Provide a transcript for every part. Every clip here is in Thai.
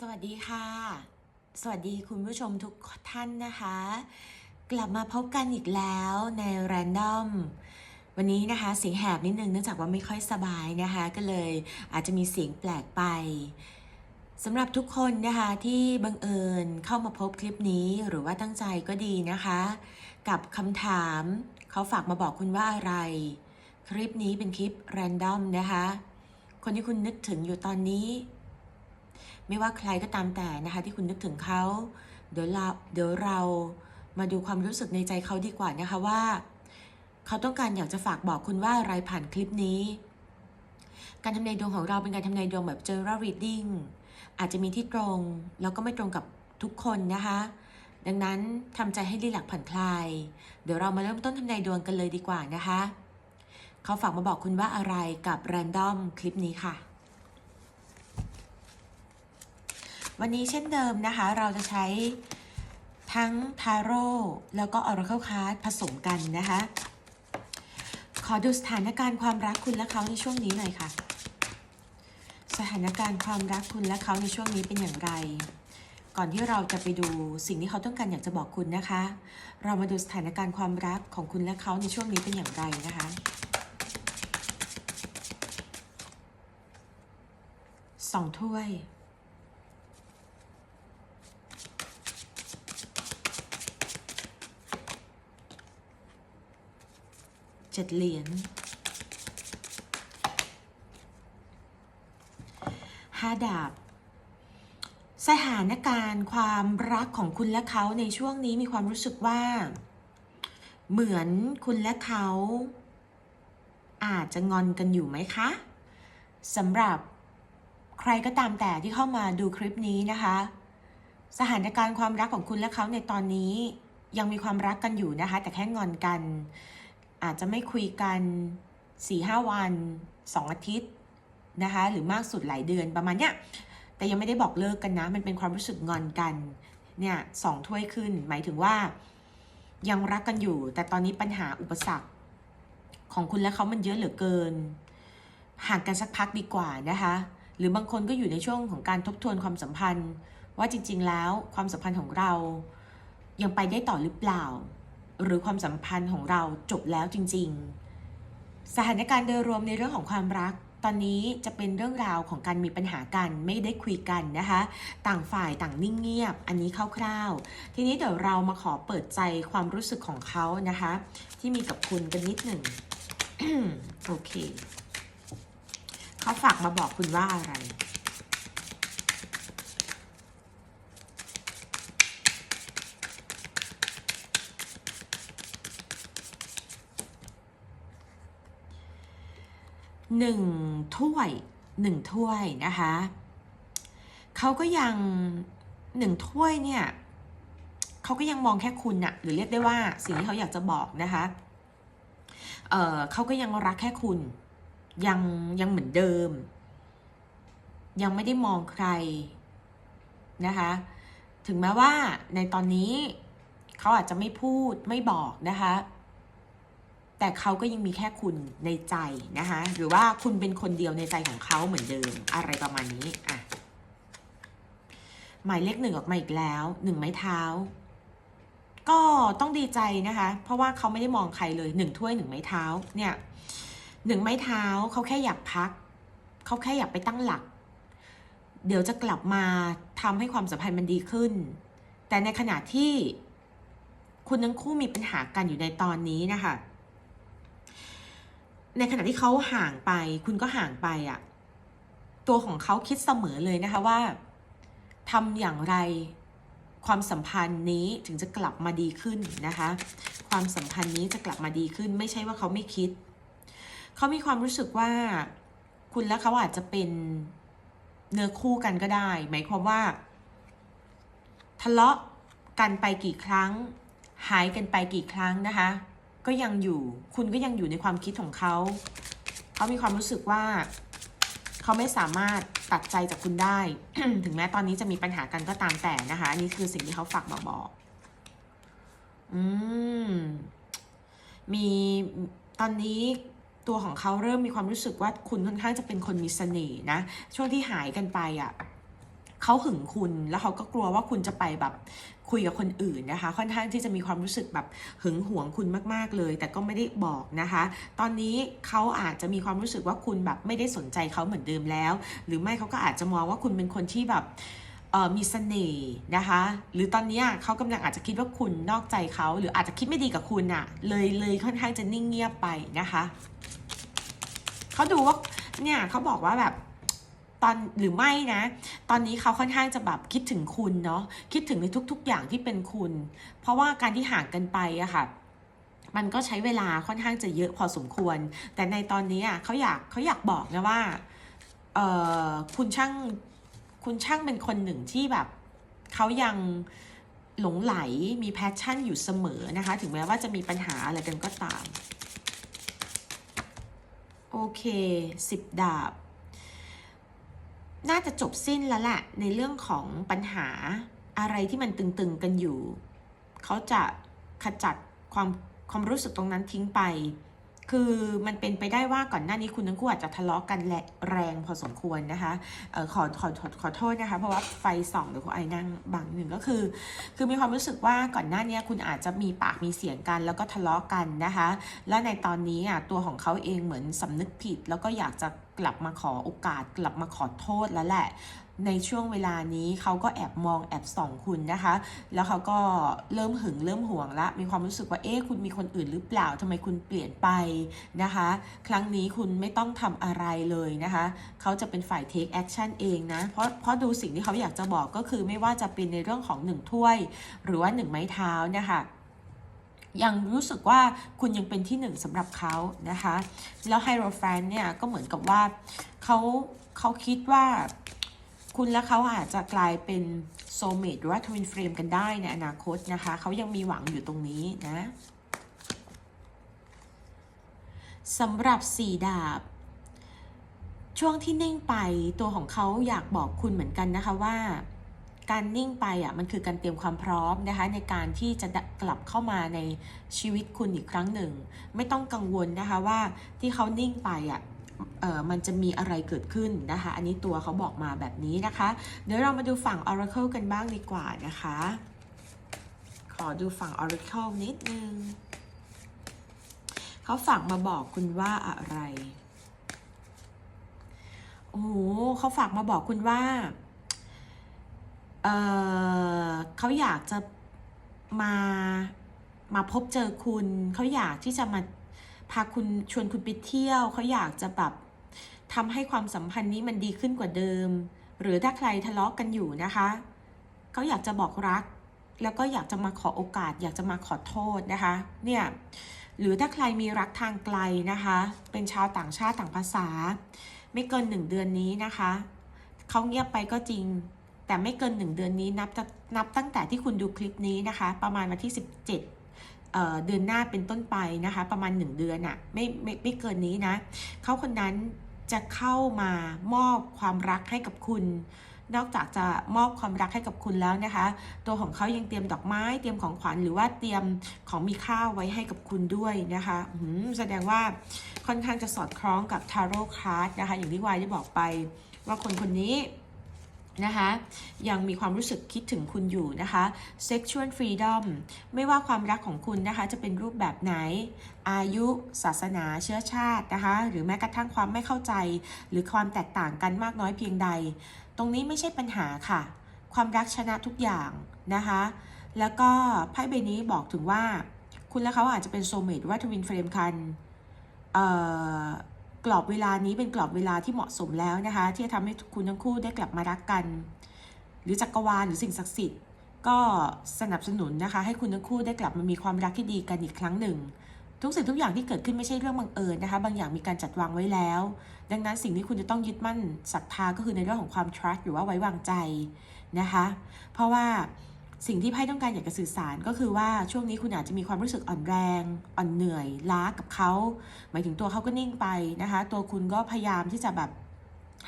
สวัสดีค่ะ สวัสดีคุณผู้ชมทุกท่านนะคะ กลับมาพบกันอีกแล้วใน Random วันนี้นะคะเสียงแหบนิดนึงเนื่องจากว่าไม่ค่อยสบายนะคะ ก็เลยอาจจะมีเสียงแปลกไปสำหรับทุกคนนะคะที่บังเอิญเข้ามาพบคลิปนี้หรือว่าตั้งใจก็ดีนะคะ กับคำถามเขาฝากมาบอกคุณว่าอะไร คลิปนี้เป็นคลิป Random นะคะ คนที่คุณนึกถึงอยู่ตอนนี้ ไม่ว่าใครก็ตามแต่นะคะ ที่คุณนึกถึงเขาเดี๋ยวเราเดี๋ยวเรามาดูความรู้สึกในใจเขาดีกว่านะคะว่า เขาต้องการอยากจะฝากบอกคุณว่าอะไรผ่านคลิปนี้ การทำนายดวงของเราเป็นการทำนายดวงแบบ general reading อาจจะมีที่ตรง แล้วก็ไม่ตรงกับทุกคนนะคะ ดังนั้นทำใจให้รีแลกผ่อนคลาย เดี๋ยวเรามาเริ่มต้นทำนายดวงกันเลยดีกว่านะคะ เขาฝากมาบอกคุณว่าอะไรกับ random คลิปนี้ค่ะ วันนี้เช่นเดิมนะคะ เราจะใช้ทั้งทาโร่แล้วก็ Oracle Card ผสมกันนะคะ ขอดูสถานการณ์ความรักคุณและเขาในช่วงนี้หน่อยค่ะ สถานการณ์ความรักคุณและเขาในช่วงนี้เป็นอย่างไร ก่อนที่เราจะไปดูสิ่งที่เขาต้องการอยากจะบอกคุณนะคะ เรามาดูสถานการณ์ความรักของคุณและเขาในช่วงนี้เป็นอย่างไรนะคะสองถ้วย เจ็ดเหรียญห้าดาบ สถานการณ์ความรักของคุณและเขาในช่วงนี้มีความรู้สึกว่า เหมือนคุณและเขา อาจจะงอนกันอยู่ไหมคะสำหรับใครก็ตามแต่ที่เข้ามาดูคลิปนี้นะคะ สถานการณ์ความรักของคุณและเขาในตอนนี้ยังมีความรักกันอยู่นะคะ แต่แค่งอนกัน อาจจะไม่คุยกัน4ี่ห้าวันสองอาทิตย์นะคะ หรือมากสุดหลายเดือนประมาณเนี้ยแต่ยังไม่ได้บอกเลิกกันนะ มันเป็นความรู้สึกงอนกันเนี่ยสองถ้วยขึ้น หมายถึงว่า ยังรักกันอยู่ แต่ตอนนี้ปัญหาอุปสรรค ของคุณและเขามันเยอะเหลือเกิน ห่างกันสักพักดีกว่านะคะ หรือบางคนก็อยู่ในช่วงของการทบทวนความสัมพันธ์ ว่าจริง ๆ แล้วความสัมพันธ์ของเรา ยังไปได้ต่อหรือเปล่า หรือความสัมพันธ์ของเราจบแล้วจริง ๆ สถานการณ์โดยรวมในเรื่องของความรัก ตอนนี้จะเป็นเรื่องราวของการมีปัญหากันไม่ได้คุยกันนะคะ ต่างฝ่ายต่างนิ่งเงียบ อันนี้คร่าวๆ ทีนี้เดี๋ยวเรามาขอเปิดใจความรู้สึกของเขานะคะ ที่มีกับคุณกันนิดหนึ่งโอเค เขาฝากมาบอกคุณว่าอะไร หนึ่งถ้วยหนึ่งถ้วยนะคะเขาก็ยังหนึ่งถ้วยเนี่ยเขาก็ยังมองแค่คุณน่ะหรือเรียกได้ว่าสิ่งที่เขาอยากจะบอกนะคะเออเขาก็ยังรักแค่คุณ ยังยังเหมือนเดิม ยังไม่ได้มองใครนะคะ ถึงแม้ว่าในตอนนี้เขาอาจจะไม่พูดไม่บอกนะคะ แต่เขาก็ยังมีแค่คุณในใจนะคะหรือว่าคุณเป็นคนเดียวในใจของเขาเหมือนเดิมอะไรประมาณนี้อะหมายเลขหนึ่งออกมาอีกแล้วหนึ่งไม้เท้า ก็ต้องดีใจนะคะ เพราะว่าเขาไม่ได้มองใครเลยหนึ่งถ้วยหนึ่งไม้เท้าเนี่ยหนึ่งไม้เท้าเขาแค่อยากพัก เขาแค่อยากไปตั้งหลัก เดี๋ยวจะกลับมาทำให้ความสัมพันธ์มันดีขึ้น แต่ในขณะที่คุณทั้งคู่มีปัญหากันอยู่ในตอนนี้นะคะ ในขณะที่เขาห่างไป คุณก็ห่างไปอะ่ะ ตัวของเขาคิดเสมอเลยนะคะว่าทำอย่างไรความสัมพันธ์นี้ถึงจะกลับมาดีขึ้นนะคะ ความสัมพันธ์นี้จะกลับมาดีขึ้น ไม่ใช่ว่าเขาไม่คิด เขามีความรู้สึกว่า คุณและเขาอาจจะเป็นเนื้อคู่กันก็ได้ หมายความว่า ทะเลาะกันไปกี่ครั้ง หายกันไปกี่ครั้งนะคะ ก็ยังอยู่ คุณก็ยังอยู่ในความคิดของเขา เขามีความรู้สึกว่า เขาไม่สามารถตัดใจจากคุณได้ ถึงแม้ตอนนี้จะมีปัญหากันก็ตามแต่นะคะอันนี้คือสิ่งที่เขาฝากมาบอก อืม มีตอนนี้ตัวของเขาเริ่มมีความรู้สึกว่าคุณค่อนข้างจะเป็นคนมีเสน่ห์นะ ช่วงที่หายกันไปอะ เขาหึงคุณแล้วเขาก็กลัวว่าคุณจะไปแบบคุยกับคนอื่นนะคะ ค่อนข้างที่จะมีความรู้สึกแบบหึงหวงคุณมากๆเลย แต่ก็ไม่ได้บอกนะคะ ตอนนี้เขาอาจจะมีความรู้สึกว่าคุณแบบไม่ได้สนใจเขาเหมือนเดิมแล้ว หรือไม่เขาก็อาจจะมองว่าคุณเป็นคนที่แบบมีเสน่ห์นะคะ หรือตอนนี้เขากำลังอาจจะคิดว่าคุณนอกใจเขา หรืออาจจะคิดไม่ดีกับคุณอะเลยเลยค่อนข้างจะนิ่งเงียบไปนะคะ เขาดูว่าเนี่ยเขาบอกว่าแบบ ตอนหรือไม่นะ ตอนนี้เขาค่อนข้างจะแบบคิดถึงคุณเนาะคิดถึงในทุก ๆ อย่างที่เป็นคุณ เพราะว่าการที่ห่างกันไปอะค่ะมันก็ใช้เวลาค่อนข้างจะเยอะพอสมควร แต่ในตอนนี้อะเขาอยากเขาอยากบอกนะว่าเออคุณช่างคุณช่างเป็นคนหนึ่งที่แบบเขายังหลงไหลมีแพชชั่นอยู่เสมอนะคะ ถึงแม้ว่าจะมีปัญหาอะไรกันก็ตาม โอเคสิบดาบ น่าจะจบสิ้นแล้วแหละในเรื่องของปัญหาอะไรที่มันตึงๆกันอยู่ เขาจะขจัดความความรู้สึกตรงนั้นทิ้งไป คือมันเป็นไปได้ว่าก่อนหน้านี้คุณทั้งคู่อาจจะทะเลาะกันแแรงพอสมควรนะคะออขอขอขอขอโทษนะคะ เพราะว่าไฟส่องหรือคุณไอ้นั่งบังหนึ่งก็คือ คือมีความรู้สึกว่าก่อนหน้านี้คุณอาจจะมีปากมีเสียงกัน แล้วก็ทะเลาะกันนะคะ และในตอนนี้อะตัวของเขาเองเหมือนสำนึกผิด แล้วก็อยากจะ กลับมาขอโอกาส กลับมาขอโทษแล้วแหละ ในช่วงเวลานี้เขาก็แอบมองแอบส่องคุณนะคะ แล้วเขาก็เริ่มหึงเริ่มห่วงละมีความรู้สึกว่าเอ๊ะคุณมีคนอื่นหรือเปล่าทำไมคุณเปลี่ยนไปนะคะ ครั้งนี้คุณไม่ต้องทำอะไรเลยนะคะ เขาจะเป็นฝ่าย take action เองนะ เพราะเพราะดูสิ่งที่เขาอยากจะบอกก็คือไม่ว่าจะเป็นในเรื่องของหนึ่งถ้วย หรือว่าหนึ่งไม้เท้านะคะ ยังรู้สึกว่าคุณยังเป็นที่หนึ่งสำหรับเขานะคะ แล้วไฮโรแฟนเนี่ยก็เหมือนกับว่าเขาเขาคิดว่าคุณและเขาอาจจะกลายเป็นโซเมตหรือว่าทวินเฟรมกันได้ในอนาคตนะคะ เขายังมีหวังอยู่ตรงนี้นะสำหรับสี่ดาบ ช่วงที่นิ่งไปตัวของเขาอยากบอกคุณเหมือนกันนะคะว่า การนิ่งไปอะมันคือการเตรียมความพร้อมนะคะในการที่จะกลับเข้ามาในชีวิตคุณอีกครั้งหนึ่ง ไม่ต้องกังวลนะคะว่าที่เขานิ่งไปอะเออมันจะมีอะไรเกิดขึ้นนะคะ อันนี้ตัวเขาบอกมาแบบนี้นะคะ เดี๋ยวเรามาดูฝั่ง Oracle กันบ้างดีกว่านะคะ ขอดูฝั่ง Oracle นิดนึงเขาฝากมาบอกคุณว่าอะไร โอ้โหเขาฝากมาบอกคุณว่า เเขาอยากจะมามาพบเจอคุณ เขาอยากที่จะมาพาคุณชวนคุณไปเที่ยว เขาอยากจะแบบทำให้ความสัมพันธ์นี้มันดีขึ้นกว่าเดิม หรือถ้าใครทะเลาะกันอยู่นะคะ เขาอยากจะบอกรัก แล้วก็อยากจะมาขอโอกาส อยากจะมาขอโทษนะคะ เนี่ย หรือถ้าใครมีรักทางไกลนะคะ เป็นชาวต่างชาติต่างภาษา ไม่เกินหนึ่งเดือนนี้นะคะ เขาเงียบไปก็จริง แต่ไม่เกินหนึ่งเดือนนี้นับนับตั้งแต่ที่คุณดูคลิปนี้นะคะ ประมาณวันที่ 17เอ่อเดือนหน้าเป็นต้นไปนะคะ ประมาณ 1 เดือนอะไม่ไม่ไม่เกินนี้นะเขาคนนั้นจะเข้ามามอบความรักให้กับคุณ นอกจากจะมอบความรักให้กับคุณแล้วนะคะ ตัวของเขายังเตรียมดอกไม้เตรียมของขวัญหรือว่าเตรียมของมีค่าไว้ให้กับคุณด้วยนะคะแสดงว่าค่อนข้างจะสอดคล้องกับทาโร่คาร์ดนะคะ อย่างที่วายได้บอกไป ว่าคนคนนี้ นะคะยังมีความรู้สึกคิดถึงคุณอยู่นะคะ sexual freedom ไม่ว่าความรักของคุณนะคะจะเป็นรูปแบบไหน อายุ ศาสนาเชื้อชาตินะคะ หรือแม้กระทั่งความไม่เข้าใจ หรือความแตกต่างกันมากน้อยเพียงใด ตรงนี้ไม่ใช่ปัญหาค่ะ ความรักชนะทุกอย่างนะคะ แล้วก็ไพ่ใบนี้บอกถึงว่า คุณและเขาอาจจะเป็นโซเมตว่าทวินเฟรมกันเอ่อ กรอบเวลานี้เป็นกรอบเวลาที่เหมาะสมแล้วนะคะ ที่จะทำให้คุณทั้งคู่ได้กลับมารักกัน หรือจักรวาลหรือสิ่งศักดิ์สิทธิ์ ก็สนับสนุนนะคะ ให้คุณทั้งคู่ได้กลับมามีความรักที่ดีกันอีกครั้งหนึ่ง ทุกสิ่งทุกอย่างที่เกิดขึ้นไม่ใช่เรื่องบังเอิญนะคะ บางอย่างมีการจัดวางไว้แล้ว ดังนั้นสิ่งที่คุณจะต้องยึดมั่นศรัทธาก็คือในเรื่องของความ trust หรือว่าไว้วางใจนะคะ เพราะว่า สิ่งที่ไพ่ต้องการอยากจะสื่อสารก็คือว่าช่วงนี้คุณอาจจะมีความรู้สึกอ่อนแรง อ่อนเหนื่อยล้ากับเขา หมายถึงตัวเขาก็นิ่งไปนะคะ ตัวคุณก็พยายามที่จะแบบ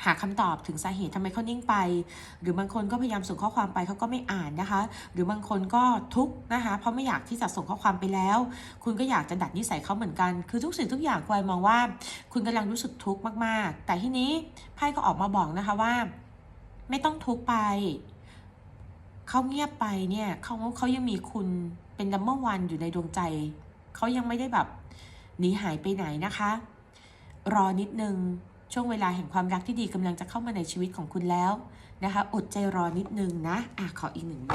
หาคำตอบถึงสาเหตุทำไมเขานิ่งไป หรือบางคนก็พยายามส่งข้อความไปเขาก็ไม่อ่านนะคะ หรือบางคนก็ทุกนะคะ เพราะไม่อยากที่จะส่งข้อความไปแล้ว คุณก็อยากจะดัดนิสัยเขาเหมือนกัน คือทุกสิ่งทุกอย่างควายมองว่า คุณกำลังรู้สึกทุกข์มาก ๆ แต่ที่นี้ไพ่ก็ออกมาบอกนะคะว่า ไม่ต้องทุกข์ไป เขาเงียบไปเนี่ยเขาเขายังมีคุณเป็นดัมเบิลวันอยู่ในดวงใจ เขายังไม่ได้แบบหนีหายไปไหนนะคะ รอนิดนึงช่วงเวลาแห่งความรักที่ดีกำลังจะเข้ามาในชีวิตของคุณแล้วนะคะ อดใจรอนิดนึงนะอะขออีกหนึ่งใบ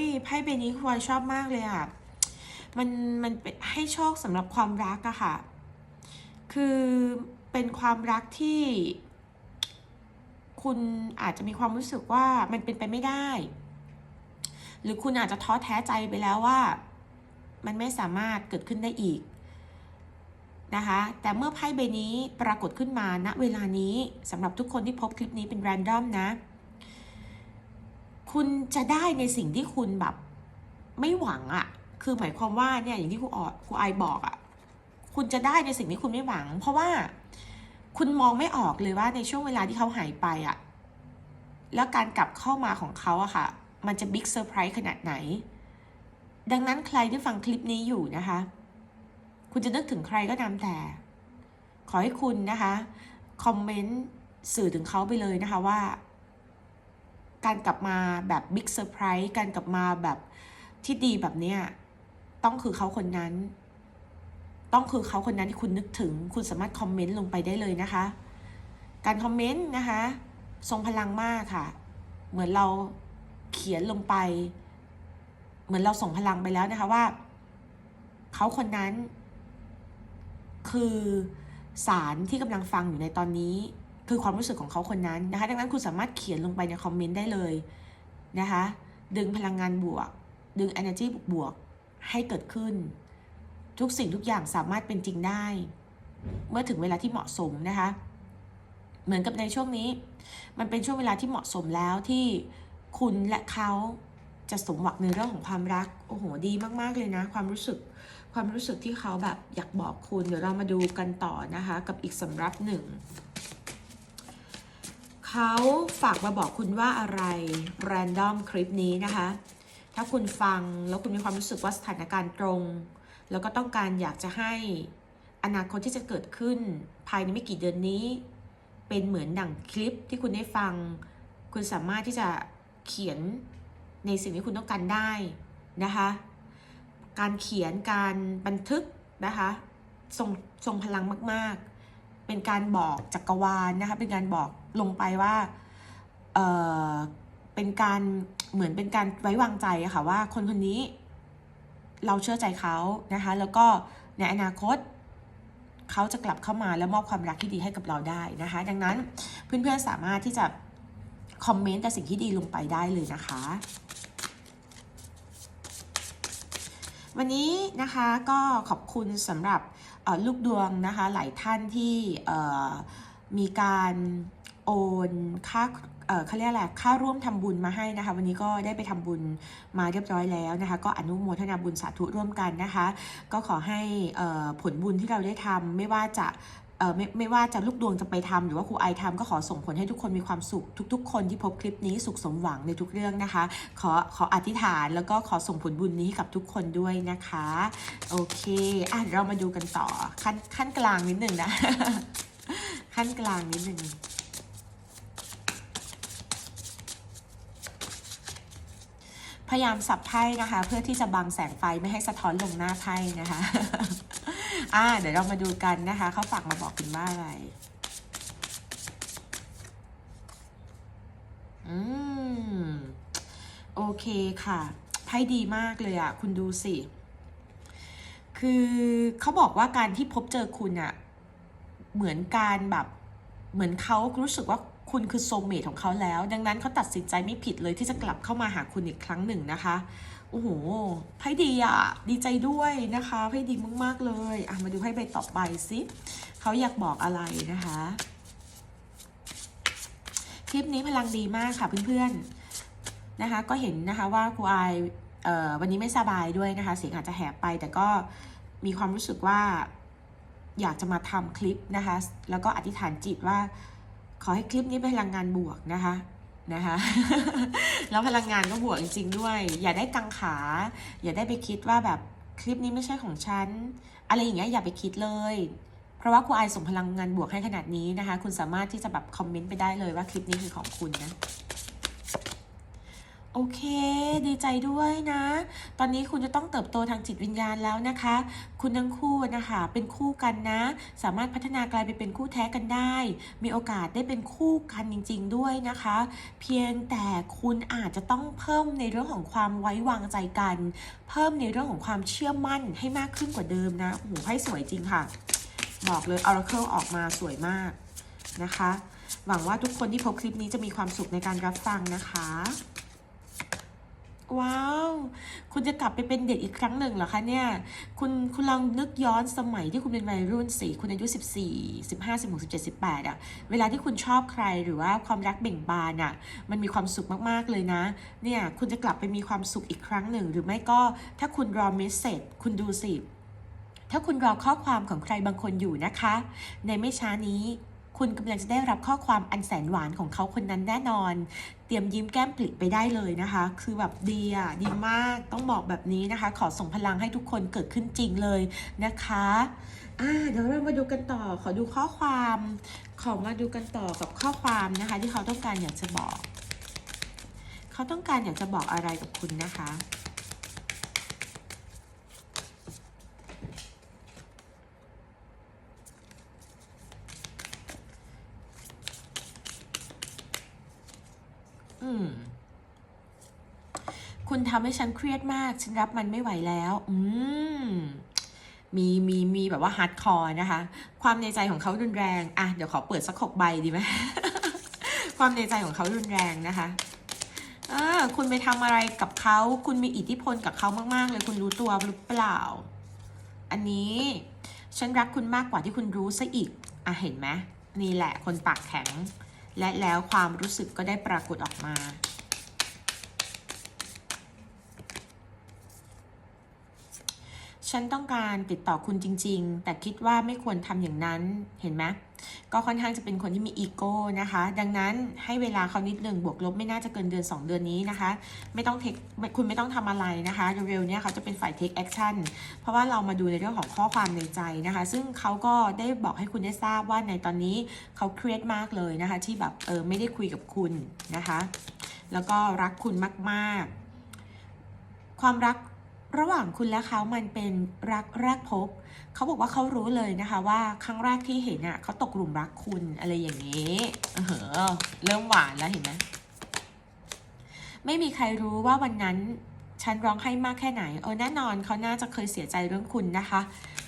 ยไพ่ใบนี้คุณวายชอบมากเลยอะมันมันเป็นให้โชคสำหรับความรักอะค่ะ คือเป็นความรักที่ คุณอาจจะมีความรู้สึกว่ามันเป็นไปไม่ได้ หรือคุณอาจจะท้อแท้ใจไปแล้วว่า มันไม่สามารถเกิดขึ้นได้อีกนะคะแต่เมื่อไพ่ใบนี้ปรากฏขึ้นมาณเวลานี้สำหรับทุกคนที่พบคลิปนี้เป็นแรนดอมนะ คุณจะได้ในสิ่งที่คุณแบบไม่หวังอะ่ะ คือหมายความว่าเนี่ยอย่างที่ครูออครูไอบอกอะ่ะ คุณจะได้ในสิ่งที่คุณไม่หวัง เพราะว่าคุณมองไม่ออกเลยว่าในช่วงเวลาที่เขาหายไปอะ่ะ แล้วการกลับเข้ามาของเขาอะค่ะ มันจะบิ๊กเซอร์ไพรส์ขนาดไหน ดังนั้นใครที่ฟังคลิปนี้อยู่นะคะ คุณจะนึกถึงใครก็ตามแต่ ขอให้คุณนะคะ คอมเมนต์สื่อถึงเขาไปเลยนะคะว่า การกลับมาแบบบิ๊กเซอร์ไพรส์การกลับมาแบบที่ดีแบบเนี้ยต้องคือเขาคนนั้น ต้องคือเขาคนนั้นที่คุณนึกถึง คุณสามารถคอมเมนต์ลงไปได้เลยนะคะ การคอมเมนต์นะคะ ทรงพลังมากค่ะ เหมือนเราเขียนลงไป เหมือนเราส่งพลังไปแล้วนะคะว่าเขาคนนั้น คือสารที่กำลังฟังอยู่ในตอนนี้ คือความรู้สึกของเขาคนนั้นนะคะ ดังนั้นคุณสามารถเขียนลงไปในคอมเมนต์ได้เลยนะคะ ดึงพลังงานบวก ดึง energy บวกให้เกิดขึ้น ทุกสิ่งทุกอย่างสามารถเป็นจริงได้ เมื่อถึงเวลาที่เหมาะสมนะคะ เหมือนกับในช่วงนี้ มันเป็นช่วงเวลาที่เหมาะสมแล้วที่คุณและเขาจะสมหวังในเรื่องของความรัก โอ้โห ดีมากๆเลยนะ ความรู้สึก ความรู้สึกที่เขาแบบอยากบอกคุณ เดี๋ยวเรามาดูกันต่อนะคะ กับอีกสำรับหนึ่ง เขาฝากมาบอกคุณว่าอะไรแรนดอมคลิปนี้นะคะ ถ้าคุณฟังแล้วคุณมีความรู้สึกว่าสถานการณ์ตรง แล้วก็ต้องการอยากจะให้อนาคตที่จะเกิดขึ้น ภายในไม่กี่เดือนนี้ เป็นเหมือนดั่งคลิปที่คุณได้ฟัง คุณสามารถที่จะเขียนในสิ่งที่คุณต้องการได้นะคะ การเขียนการบันทึกนะคะทรงทรงพลังมาก ๆ เป็นการบอกจักรวาลนะคะเป็นการบอกลงไปว่าเออเป็นการเหมือนเป็นการไว้วางใจะค่ะว่าคนคนนี้เราเชื่อใจเขานะคะแล้วก็ในอนาคตเขาจะกลับเข้ามาแล้วมอบความรักที่ดีให้กับเราได้นะคะ ดังนั้นเพื่อนๆสามารถที่จะคอมเมนต์แต่สิ่งที่ดีลงไปได้เลยนะคะ วันนี้นะคะก็ขอบคุณสำหรับ ลูกดวงนะคะหลายท่านที่มีการโอนค่าเขาเรียกอะไรค่าร่วมทำบุญมาให้นะคะ วันนี้ก็ได้ไปทำบุญมาเรียบร้อยแล้วนะคะ ก็อนุโมทนาบุญสาธุร่วมกันนะคะ ก็ขอให้ผลบุญที่เราได้ทำไม่ว่าจะ ไม่ไม่ว่าจะลูกดวงจะไปทำหรือว่าครูไอทำก็ขอส่งผลให้ทุกคนมีความสุข ทุก ๆ คนที่พบคลิปนี้สุขสมหวังในทุกเรื่องนะคะ ขอขออธิษฐานแล้วก็ขอส่งผลบุญนี้ให้กับทุกคนด้วยนะคะ โอเคอะเดี๋ยวเรามาดูกันต่อขั้นขั้นกลางนิดหนึ่งนะ ขั้นกลางนิดหนึ่งพยายามสับไพ่นะคะ เพื่อที่จะบังแสงไฟไม่ให้สะท้อนลงหน้าไพ่นะคะ อ่า เดี๋ยวเรามาดูกันนะคะ เขาฝากมาบอกคุณว่าอะไร อืม โอเคค่ะ ไพ่ดีมากเลยอะ่ะคุณดูสิ คือเขาบอกว่าการที่พบเจอคุณอะ่ะเหมือนการแบบเหมือนเขารู้สึกว่าคุณคือโซเมทของเขาแล้ว ดังนั้นเขาตัดสินใจไม่ผิดเลยที่จะกลับเข้ามาหาคุณอีกครั้งหนึ่งนะคะ โอ้โหไพ่ดีอะ ดีใจด้วยนะคะไพ่ดีมาก ๆ เลยอะมาดูไพ่ใบต่อไปสิเขาอยากบอกอะไรนะคะ คลิปนี้พลังดีมากค่ะเพื่อนๆนะคะ ก็เห็นนะคะว่าครูไอเอ่อวันนี้ไม่สบายด้วยนะคะ เสียงอาจจะแหบไป แต่ก็มีความรู้สึกว่าอยากจะมาทำคลิปนะคะ แล้วก็อธิษฐานจิตว่า ขอให้คลิปนี้เป็นพลังงานบวกนะคะ นะคะ แล้วพลังงานก็บวกจริง ๆ ด้วย อย่าได้กังขา อย่าได้ไปคิดว่าแบบคลิปนี้ไม่ใช่ของฉัน อะไรอย่างเงี้ยอย่าไปคิดเลย เพราะว่าครูไอส่งพลังงานบวกให้ขนาดนี้นะคะ คุณสามารถที่จะแบบคอมเมนต์ไปได้เลยว่าคลิปนี้คือของคุณนะ โอเค ดีใจด้วยนะ ตอนนี้คุณจะต้องเติบโตทางจิตวิญญาณแล้วนะคะ คุณทั้งคู่นะคะเป็นคู่กันนะ สามารถพัฒนากลายไปเป็นคู่แท้กันได้ มีโอกาสได้เป็นคู่กันจริง ๆ ด้วยนะคะ เพียงแต่คุณอาจจะต้องเพิ่มในเรื่องของความไว้วางใจกัน เพิ่มในเรื่องของความเชื่อมั่นให้มากขึ้นกว่าเดิมนะโอ้โหให้สวยจริงค่ะ บอกเลย Oracle ออกมาสวยมากนะคะ หวังว่าทุกคนที่พบคลิปนี้จะมีความสุขในการรับฟังนะคะ ว้าว คุณจะกลับไปเป็นเด็กอีกครั้งหนึ่งเหรอคะเนี่ย คุณคุณลองนึกย้อนสมัยที่คุณเป็นวัยรุ่นสิคุณอายุ 14 15 16 17 18อะเวลาที่คุณชอบใครหรือว่าความรักเบ่งบานอะมันมีความสุขมากๆเลยนะ เนี่ยคุณจะกลับไปมีความสุขอีกครั้งหนึ่ง หรือไม่ก็ถ้าคุณรอเมสเซจคุณดูสิถ้าคุณรอข้อความของใครบางคนอยู่นะคะ ในไม่ช้านี้ คุณกำลังจะได้รับข้อความอันแสนหวานของเขาคนนั้นแน่นอน เตรียมยิ้มแก้มปลิไปได้เลยนะคะ คือแบบดีอะดีมากต้องบอกแบบนี้นะคะ ขอส่งพลังให้ทุกคนเกิดขึ้นจริงเลยนะคะอ่าเดี๋ยวเรามาดูกันต่อขอดูข้อความขอมาดูกันต่อกับข้อความนะคะ ที่เขาต้องการอยากจะบอก เขาต้องการอยากจะบอกอะไรกับคุณนะคะ คุณทำให้ฉันเครียดมาก ฉันรับมันไม่ไหวแล้ว อืมมีมีมีแบบว่าฮาร์ดคอร์นะคะ ความในใจของเขารุนแรง อะ เดี๋ยวขอเปิดสักหกใบดีไหม ความในใจของเขารุนแรงนะคะเออคุณไปทำอะไรกับเขา คุณมีอิทธิพลกับเขามาก ๆ เลย คุณรู้ตัวหรือเปล่า อันนี้ ฉันรักคุณมากกว่าที่คุณรู้ซะอีก อะ เห็นไหมนี่แหละ คนปากแข็ง และแล้วความรู้สึกก็ได้ปรากฏออกมา ฉันต้องการติดต่อคุณจริง ๆ แต่คิดว่าไม่ควรทำอย่างนั้น เห็นไหม ก็ค่อนข้างจะเป็นคนที่มีอีโก้นะคะ ดังนั้นให้เวลาเขานิดหนึ่งบวกลบไม่น่าจะเกินเดือน 2 เดือนนี้นะคะ ไม่ต้องเทคคุณไม่ต้องทำอะไรนะคะเร็วๆเนี้ยเขาจะเป็นฝ่าย take action เพราะว่าเรามาดูในเรื่องของข้อความในใจนะคะ ซึ่งเขาก็ได้บอกให้คุณได้ทราบว่าในตอนนี้เขาเครียดมากเลยนะคะ ที่แบบเออไม่ได้คุยกับคุณนะคะ แล้วก็รักคุณมากๆ ความรัก ระหว่างคุณและเขามันเป็นรักแรกพบ เขาบอกว่าเขารู้เลยนะคะว่าครั้งแรกที่เห็นอะเขาตกหลุมรักคุณอะไรอย่างนี้เออเริ่มหวานแล้วเห็นไหมไม่มีใครรู้ว่าวันนั้นฉันร้องไห้มากแค่ไหน เออแน่นอนเขาน่าจะเคยเสียใจเรื่องคุณนะคะ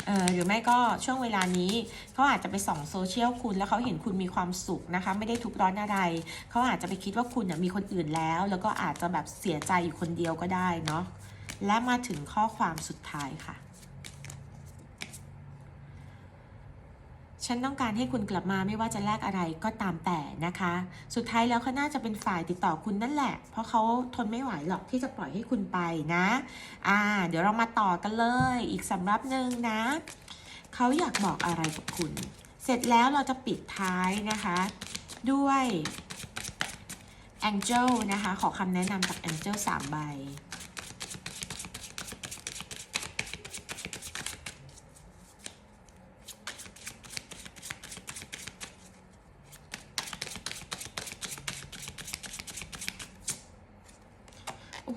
เออหรือไม่ก็ช่วงเวลานี้เขาอาจจะไปส่องโซเชียลคุณแล้วเขาเห็นคุณมีความสุขนะคะ ไม่ได้ทุกร้อนอะไร เขาอาจจะไปคิดว่าคุณมีคนอื่นแล้ว แล้วก็อาจจะแบบเสียใจอยู่คนเดียวก็ได้เนาะ และมาถึงข้อความสุดท้ายค่ะ ฉันต้องการให้คุณกลับมาไม่ว่าจะแลกอะไรก็ตามแต่นะคะ สุดท้ายแล้วเขาน่าจะเป็นฝ่ายติดต่อคุณนั่นแหละ เพราะเขาทนไม่ไหวหรอกที่จะปล่อยให้คุณไปนะ อ่า เดี๋ยวเรามาต่อกันเลย อีกสำรับหนึ่งนะ เขาอยากบอกอะไรกับคุณ เสร็จแล้วเราจะปิดท้ายนะคะ ด้วย Angel นะคะ ขอคำแนะนำจาก Angel 3 ใบ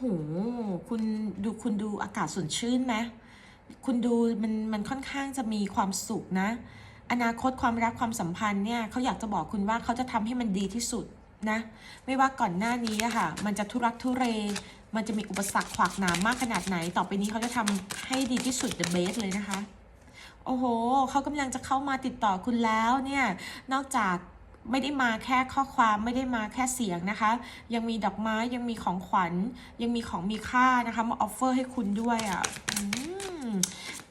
หคุณดูคุณดูอากาศสดชื่นไหมคุณดูมันมันค่อนข้างจะมีความสุขนะ อนาคตความรักความสัมพันธ์เนี่ยเขาอยากจะบอกคุณว่าเขาจะทำให้มันดีที่สุดนะ ไม่ว่าก่อนหน้านี้อะค่ะ มันจะทุรักทุเร มันจะมีอุปสรรคขวากหนามมากขนาดไหน ต่อไปนี้เขาจะทำให้ดีที่สุด the best เลยนะคะ โอ้โห เขากำลังจะเข้ามาติดต่อคุณแล้วเนี่ย นอกจาก ไม่ได้มาแค่ข้อความไม่ได้มาแค่เสียงนะคะ ยังมีดอกไม้ยังมีของขวัญ ยังมีของมีค่านะคะมาออฟเฟอร์ให้คุณด้วยอะ่ะ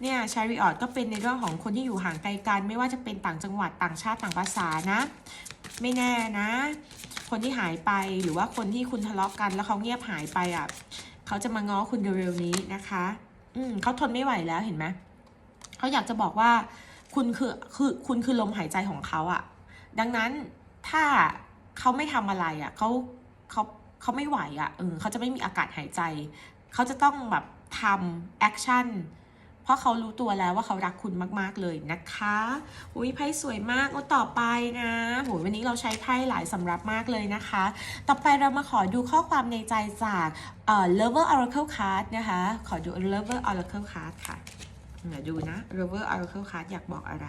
เนี่ยชาริออตก็เป็นในเรื่องของคนที่อยู่ห่างไกลกัน ไม่ว่าจะเป็นต่างจังหวัดต่างชาติต่างภาษานะ ไม่แน่นะ คนที่หายไปหรือว่าคนที่คุณทะเลาะกัน แล้วเขาเงียบหายไปอะเขาจะมาง้อคุณเร็วๆนี้นะคะ อืมเขาทนไม่ไหวแล้วเห็นไหมเขาอยากจะบอกว่า คุณคือคือคุณคือลมหายใจของเขาอะ ดังนั้นถ้าเขาไม่ทำอะไรอะเขาเขาเขาไม่ไหวอะเออเขาจะไม่มีอากาศหายใจ เขาจะต้องแบบทำแอคชั่นเพราะเขารู้ตัวแล้วว่าเขารักคุณมาก ๆ เลยนะคะอุ้ยไพ่สวยมากโอ้ต่อไปนะโหวันนี้เราใช้ไพ่หลายสำรับมากเลยนะคะ ต่อไปเรามาขอดูข้อความในใจจากเอ่อ Lover Oracle Card นะคะ ขอดู Lover Oracle Card ค่ะเดี๋ยวดูนะ Lover Oracle Card อยากบอกอะไร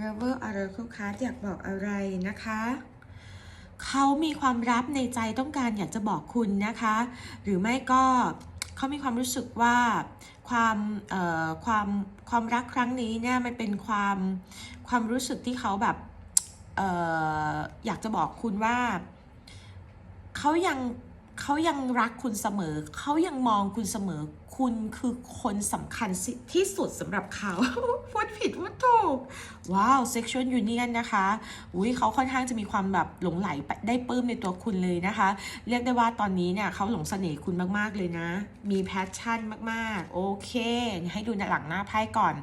Lover Oracle Card อยากบอกอะไรนะคะ เขามีความลับในใจต้องการอยากจะบอกคุณนะคะ หรือไม่ก็เขามีความรู้สึกว่าความความความรักครั้งนี้เนี่ยมันเป็นความความรู้สึกที่เขาแบบอออยากจะบอกคุณว่า เขายัง เขายังรักคุณเสมอ เขายังมองคุณเสมอ คุณคือคนสำคัญที่สุดสำหรับเขา พูดผิดพูดถูก ว้าว sexual union นะคะ อุ้ยเขาค่อนข้างจะมีความแบบหลงไหลไปได้ปลื้มในตัวคุณเลยนะคะ เรียกได้ว่าตอนนี้เนี่ยเขาหลงเสน่ห์คุณมากๆเลยนะ มีแพชชั่นมากๆ โอเค ให้ดูหลังหน้าไพ่ก่อน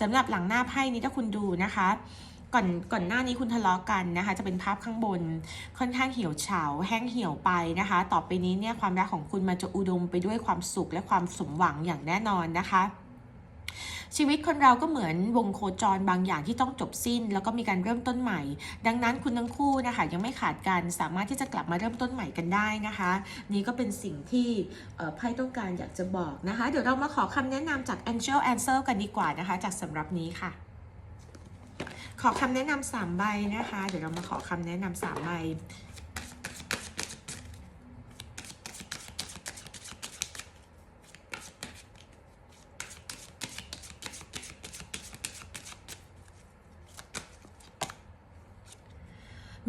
สำหรับหลังหน้าไพ่นี้ถ้าคุณดูนะคะ ก่อนก่อนหน้านี้คุณทะเลาะกันนะคะ จะเป็นภาพข้างบนค่อนข้างเหี่ยวเฉาแห้งเหี่ยวไปนะคะ ต่อไปนี้เนี่ยความรักของคุณมันจะอุดมไปด้วยความสุขและความสมหวังอย่างแน่นอนนะคะชีวิตคนเราก็เหมือนวงโคจรบางอย่างที่ต้องจบสิ้น แล้วก็มีการเริ่มต้นใหม่ ดังนั้นคุณทั้งคู่นะคะยังไม่ขาดกันสามารถที่จะกลับมาเริ่มต้นใหม่กันได้นะคะ นี่ก็เป็นสิ่งที่ไพ่ต้องการอยากจะบอกนะคะ เดี๋ยวเรามาขอคำแนะนำจาก Angel Answer กันดีกว่านะคะ จากสำหรับนี้ค่ะ อคำแนะนำสามใบนะคะ เดี๋ยวเรามาขอคำแนะนำสามใบ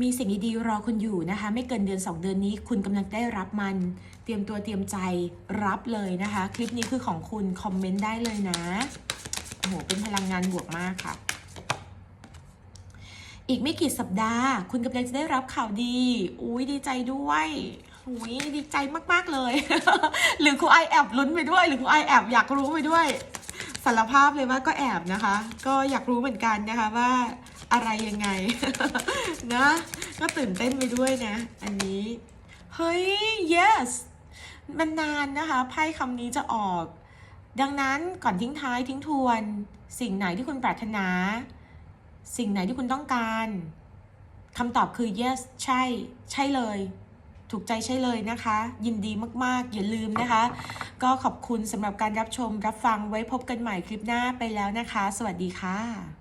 มีสิ่งดีๆรอคุณอยู่นะคะ ไม่เกินเดือน 2 เดือนนี้ คุณกำลังได้รับมัน เตรียมตัวเตรียมใจรับเลยนะคะ คลิปนี้คือของคุณ คอมเมนต์ได้เลยนะโอ้โหเป็นพลังงานบวกมากค่ะ อีกไม่กี่สัปดาห์ คุณกำลังจะได้รับข่าวดี อุ้ยดีใจด้วยอุ้ยดีใจมาก ๆ เลย หรือครูไอแอบลุ้นไปด้วย หรือครูไอแอบอยากรู้ไปด้วยสารภาพเลยว่าก็แอบนะคะ ก็อยากรู้เหมือนกันนะคะว่าอะไรยังไงนะ ก็ตื่นเต้นไปด้วยนะ อันนี้ เฮ้ย yes มันนานนะคะไพ่คำนี้จะออก ดังนั้นก่อนทิ้งท้ายทิ้งทวน สิ่งไหนที่คุณปรารถนา สิ่งไหนที่คุณต้องการคำตอบคือ yes ใช่ ใช่เลย ถูกใจใช่เลยนะคะ ยินดีมาก ๆ อย่าลืมนะคะ ก็ขอบคุณสำหรับการรับชมรับฟังไว้พบกันใหม่คลิปหน้าไปแล้วนะคะ สวัสดีค่ะ